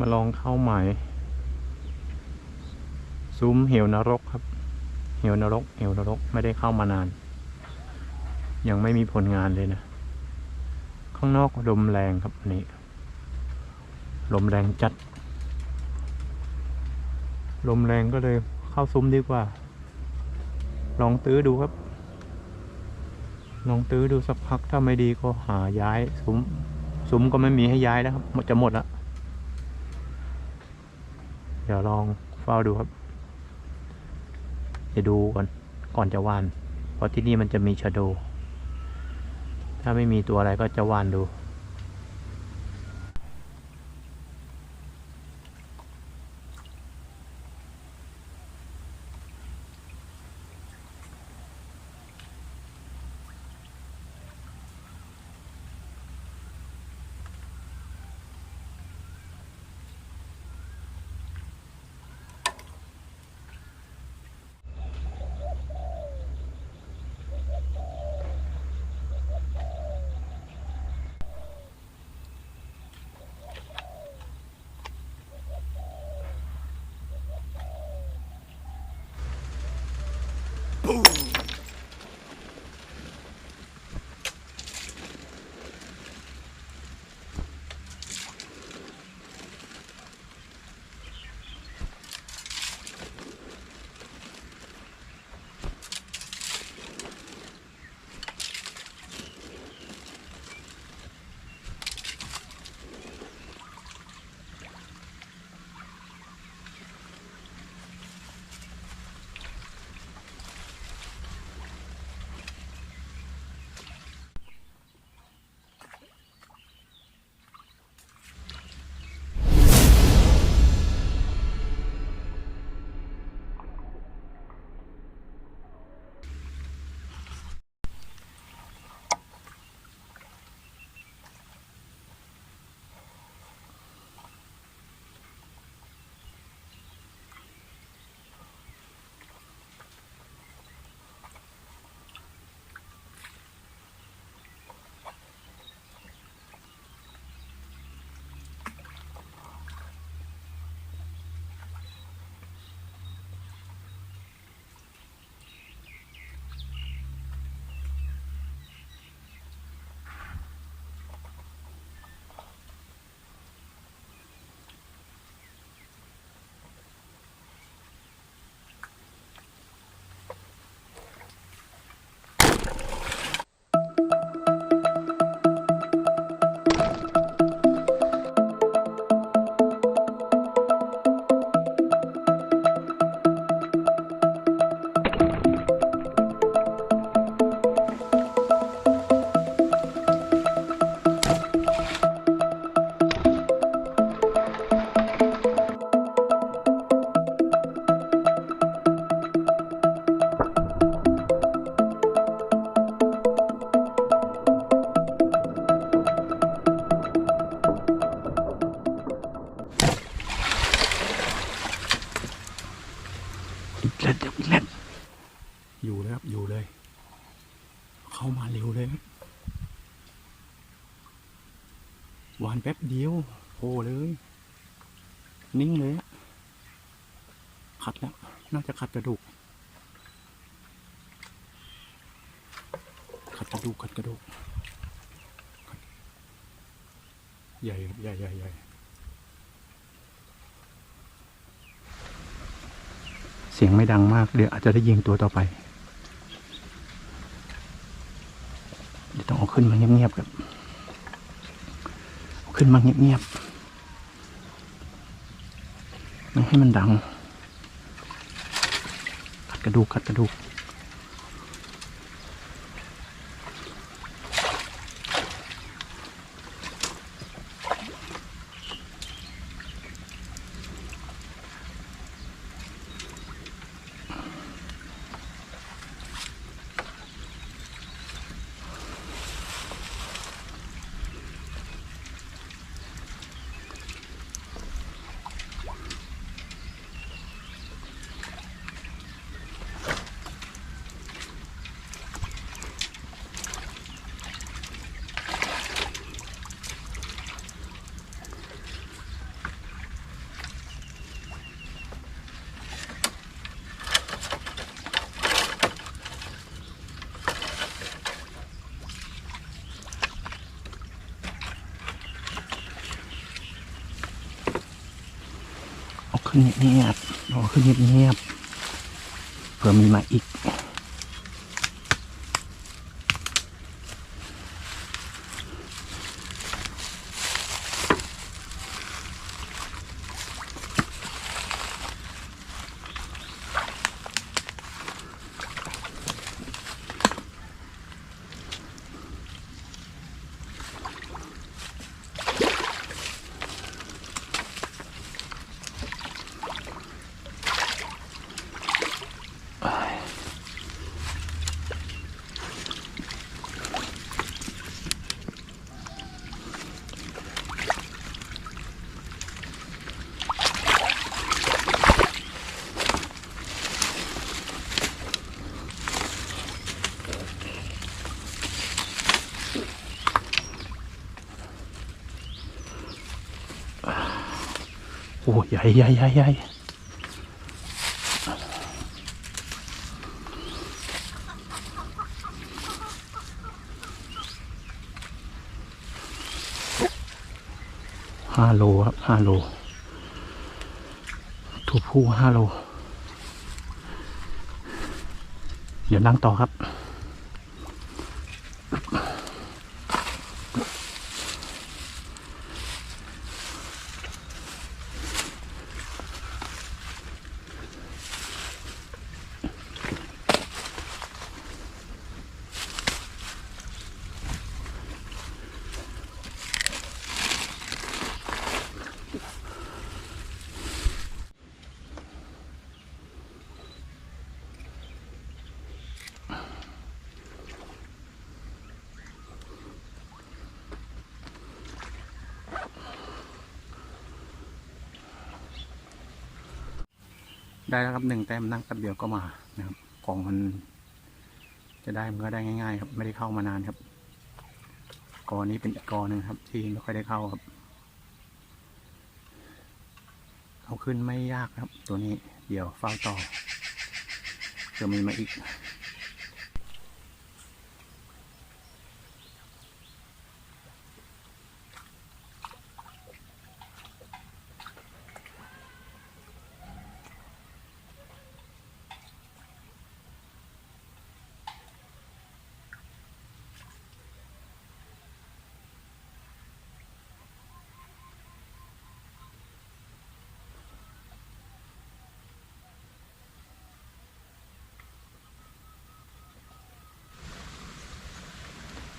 มาลองเข้าใหม่ ซุ้มเหวนรกครับ เหวนรก เหวนรกไม่ได้เข้ามานาน ยังไม่มีผลงานเลยนะ ข้างนอกลมแรงครับนนี้ลมแรงจัด ลมแรงก็เลยเข้าซุ้มดีกว่า ลองตื้อดูครับ ลองตื้อดูสักพักถ้าไม่ดีก็หาย้ายซุ้มซุ้มก็ไม่มีให้ย้ายแล้วครับหมดจะหมดละ เดี๋ยวลองเฝ้าดูครับจะดูก่อนก่อนจะวาน เพราะที่นี่มันจะมีชะโด ถ้าไม่มีตัวอะไรก็จะวานดู แป๊บเดียวโผล่เลย นิ่งเลยอะขัดแล้ว น่าจะขัดกระดูก ขัดกระดูกขัดกระดูกใหญ่ครับใหญ่ใหญ่ใหญ่เสียงไม่ดังมาก เดี๋ยวอาจจะได้ยิงตัวต่อไป เดี๋ยวต้องเอาขึ้นมาเงียบๆครับ ขึ้นมาเงียบๆไม่ให้มันดัง กัดกระดูก กัดกระดูก เขึ้นเงียบๆรอขึ้นเงียบๆเผื่อมีมาอีก ใหญ่ใหญ่ใหญ่ใหญ่ห้าโลครับห้าโลถูกผู้ห้าโล เดี๋ยวนั่งต่อครับ ได้แล้วครับหนึ่งแต้มนั่งแป๊บเดียวก็มานะครับกล่องมัน จะได้มันก็ได้ง่าย ๆ ครับ ไม่ได้เข้ามานานครับกอนี้เป็นอีกกอหนึ่งครับ ที่ไม่ค่อยได้เข้าครับเอาขึ้นไม่ยากครับ ตัวนี้เดี๋ยวเฝ้าต่อจะมีมาอีก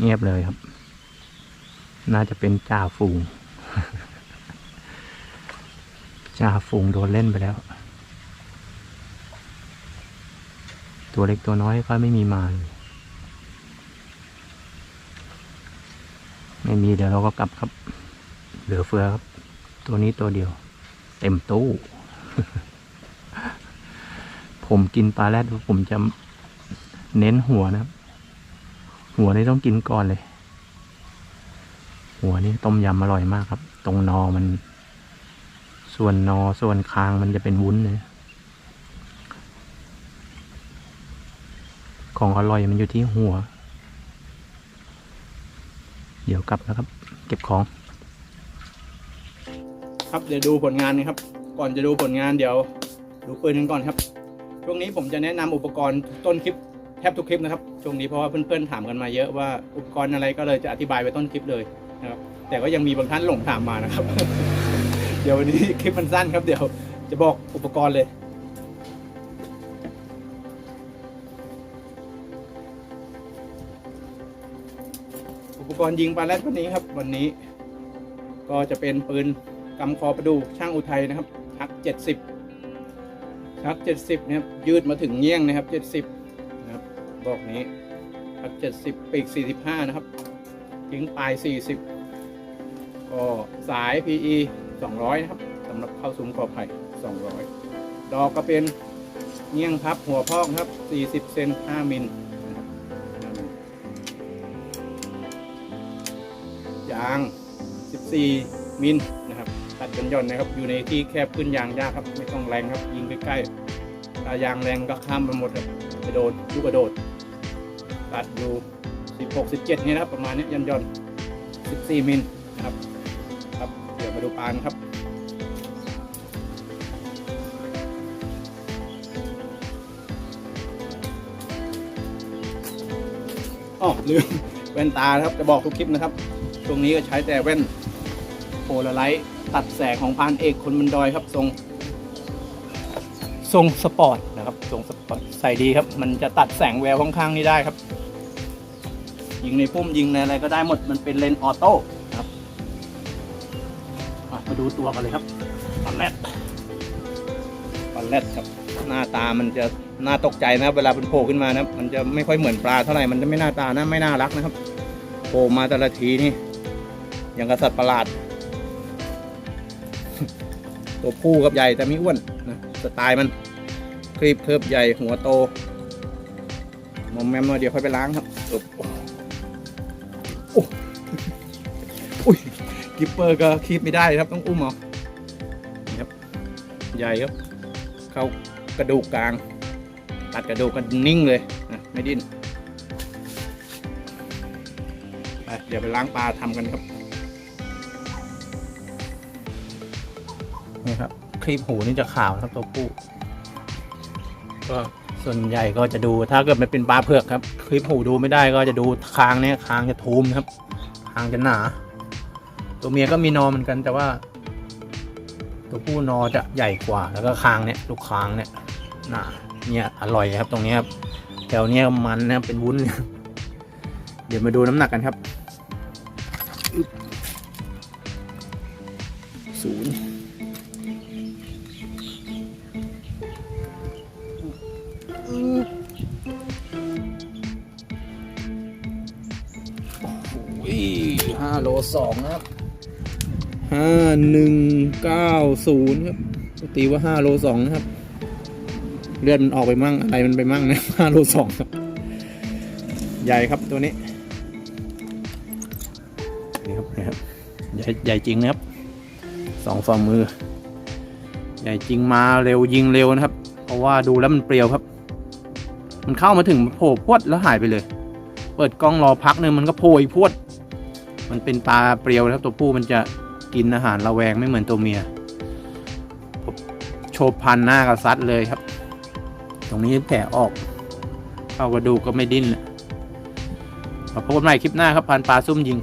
เงียบเลยครับ น่าจะเป็นจ่าฝูงจ่าฝูงโดนเล่นไปแล้ว ตัวเล็กตัวน้อยก็ไม่มีมาเลยไม่มีเดี๋ยวเราก็กลับครับ เหลือเฟือครับ ตัวนี้ตัวเดียว เต็มตู้ ผมกินปลาแรดผมจะเน้นหัวนะครับ หัวนี่ต้องกินก่อนเลย หัวนี่ต้มยำอร่อยมากครับ ตรงนอมัน ส่วนนอส่วนคางมันจะเป็นวุ้นเลยของอร่อยมันอยู่ที่หัว เดี๋ยวกลับนะครับ เก็บของ ครับเดี๋ยวดูผลงานนะครับ ก่อนจะดูผลงานเดี๋ยว ดูปืนกันก่อนครับ ช่วงนี้ผมจะแนะนำอุปกรณ์ต้นคลิป แทบทุกคลิปนะครับช่วงนี้เพราะว่าเพื่อนๆถามกันมาเยอะว่าอุปกรณ์อะไรก็เลยจะอธิบายไปต้นคลิปเลยนะครับแต่ก็ยังมีบางท่านหลงถามมานะครับ เดี๋ยววันนี้คลิปมันสั้นครับ เดี๋ยวจะบอกอุปกรณ์เลย อุปกรณ์ยิงปลาแรดวันนี้ครับ วันนี้ ก็จะเป็นปืนกำคอประดูช่างอุทัยนะครับชักเจ็ดสิบชักเจ็ดสิบนะครับยืดมาถึงเงี้ยงนะครับเจ็ดสิบ บอกนี้ชักเจ็ดสิบปีกสี่สิบห้านะครับทิ้งปลายสี่สิบก็สาย PE สองร้อยนะครับสำหรับเข้าซุ้มกอไผ่สองร้อยดอกก็เป็นเงี้ยงพับหัวพอกครับสี่สิบเซนห้ามิลนะครับ5มิลยาง 14 มิลนะครับ ตัดกันหย่อนนะครับ อยู่ในที่แคบขึ้นยางยากครับ ไม่ต้องแรงครับ ยิงใกล้ๆถ้ายางแรงก็ข้ามไปหมดครับกระโดดลูกกระโดด ตัดอยู่ 16 17นี่นะครับประมาณนี้ย่อนย่อน14 มิลนะครับครับเดี๋ยวมาดูปานครับอ๋อลืมแว่นตาครับจะบอกทุกคลิปนะครับตรงนี้ก็ใช้แต่แว่นโพลาไลท์ตัดแสงของพานเอกคนบันดอยครับทรงทรงสปอร์ตนะครับทรงสปอร์ตใส่ดีครับ มันจะตัดแสงแววข้างๆนี้ได้ครับ ยิงในพุ่มยิงในอะไรก็ได้หมดมันเป็นเลนออโต้ครับมาดูตัวกันเลยครับปลาแรดปลาแรดครับ หน้าตามันจะน่าตกใจนะ เวลามันโผล่ขึ้นมานะมันจะไม่ค่อยเหมือนปลาเท่าไหร่มันจะไม่น้าตานะไม่น่ารักนะครับโผล่มาแต่ละทีนี่อย่างกบสัตว์ประหลาด ตัวผู้กับใหญ่แต่ไม่อ้วนนะสไตล์มันครีบเคิบใหญ่หัวโตมอมแมมเดี๋ยวค่อยไปล้างครับอึ๊ กิปเปอร์ก็คีบไม่ได้ครับต้องอุ้มเอานะครับใหญ่ครับเข้ากระดูกกลาง ตัดกระดูกกันนิ่งเลยนะไม่ดิ้นไปเดี๋ยวไปล้างปลาทำกันครับนี่ครับครีบหูนี่จะขาวครับตัวผู้ก็ส่วนใหญ่ก็จะดูถ้าเกิดมันเป็นปลาเผือกครับ คลิปหูดูไม่ได้ก็จะดูคางเนี่ยคางจะทูมครับ คางจะหนา ตัวเมียก็มีนอเหมือนกันแต่ว่า ตัวผู้นอจะใหญ่กว่า แล้วก็คางเนี่ยลูกคางเนี่ยหนาเนี่ยอร่อยครับตรงนี้ครับแถวเนี้ยมันนะครับเป็นวุ้น เดี๋ยวมาดูน้ำหนักกันครับศูนย์โอ้ยห้าโลสองครับ ห้าหนึ่งเก้าศูนย์ครับตีว่าห้าโลสองนะครับ เลือดมันออกไปมั่งอะไรมันไปมั่งนะห้าโลสองครับ ใหญ่ครับตัวนี้นี่ครับนี่ครับใหญ่ใหญ่จริงนะครับสองฝ่ามือ ใหญ่จริงมาเร็วยิงเร็วนะครับ เพราะว่าดูแล้วมันเปรียวครับ มันเข้ามาถึงโผล่พวดแล้วหายไปเลย เปิดกล้องรอพักหนึ่งมันก็โผล่อีกพวด มันเป็นปลาเปรียวนะครับ ตัวผู้มันจะ กินอาหารระแวงไม่เหมือนตัวเมียโชว์พันหน้ากับซัดเลยครับ ตรงนี้แผลออกเอากระดูกก็ไม่ดิ้นลยมาพบกันใหม่คลิปหน้าครับพันปลาซุ่มยิง